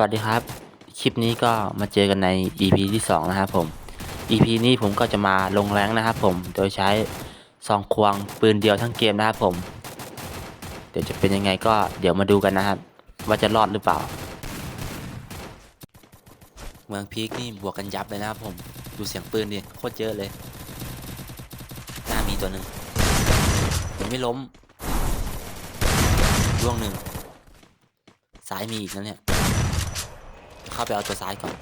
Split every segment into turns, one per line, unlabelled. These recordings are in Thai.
วัสดีครับ คลิปนี้ก็มาเจอกันใน EP ที่ 2 นะครับผม EP นี้ผมก็จะมาลงแรงนะครับผม โดยใช้ซองควงปืนเดียวทั้งเกมนะครับผม เดี๋ยวจะเป็นยังไงก็เดี๋ยวมาดูกันนะครับ ว่าจะรอดหรือเปล่า เมืองพีคนี่บวกกันยับเลยนะครับผม ดูเสียงปืนดิโคตรเยอะเลย หน้ามีตัวหนึ่งยังไม่ล้มร่วงหนึ่งซ้ายมีอีกนะเนี่ย เข้าไปเอาตัวซ้ายก่อน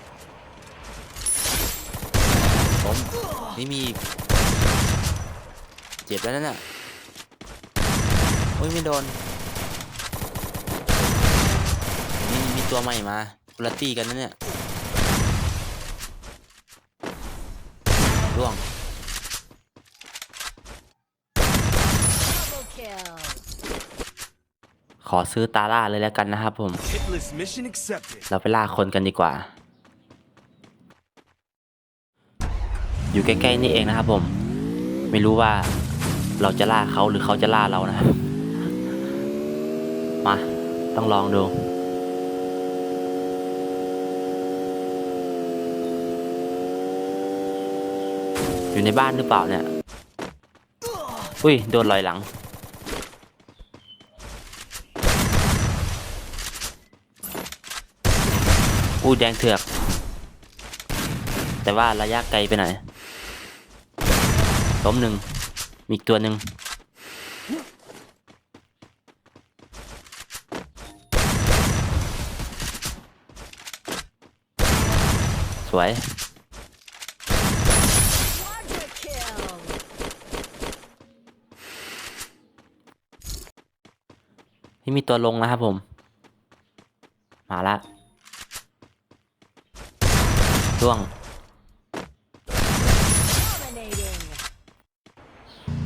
ผมนี่มีเจ็บแล้วนั่นน่ะโอ้ยไม่โดนมีมีตัวใหม่มาคุณละตีกันนะเนี่ยร่วง
Double kill.
ขอซื้อตาล่าเลยแล้วกันนะครับผม
Hitless mission accepted.
เราไปล่าคนกันดีกว่า อยู่ใกล้ๆนี่เองนะครับผม ไม่รู้ว่าเราจะล่าเขาหรือเขาจะล่าเรานะครับ มา ต้องลองดูอยู่ในบ้านหรือเปล่าเนี่ย อุ้ย โดนลอยหลัง อู้แดงเถือก แต่ว่าระยะไกลไปหน่อยล้มหนึ่งมีอีกตัวหนึ่งสวยที่มีตัวลงนะครับผม มาละ ร่วง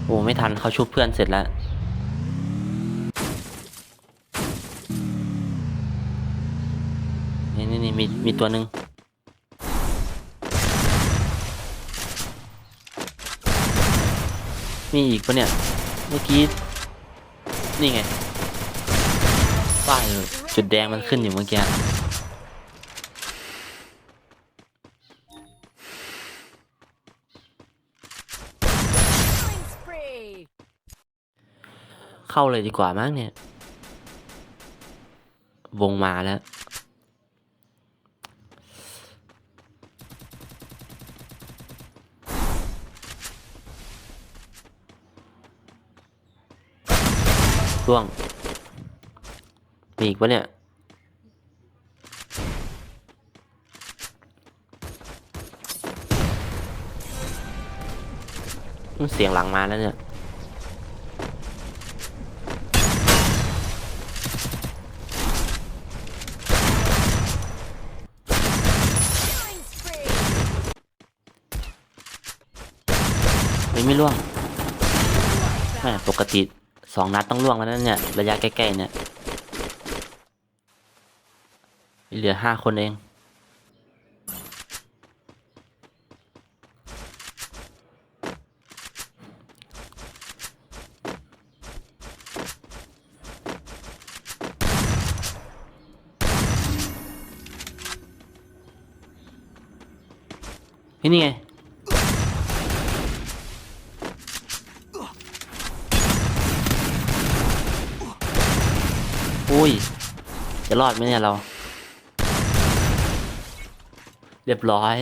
โอ้ไม่ทันเขาชุบเพื่อนเสร็จแล้ว นี่นี่นี่มีมีตัวหนึ่งมีอีกปะเนี่ย เมื่อกี้ นี่ไงป้ายจุดแดงมันขึ้นอยู่เมื่อกี้ เข้าเลยดีกว่ามั้งเนี่ย วงมาแล้ว ร่วง มีอีกปะเนี่ยเสียงหลังมาแล้วเนี่ย ไม่ไม่ล่วงแม่ปกติสองนัดต้องล่วงแล้วนั่นเนี่ย ระยะใกล้ๆเนี่ย เหลือห้าคนเองนี่ไง อุ้ย จะรอดไหมเนี่ยเรา เรียบร้อย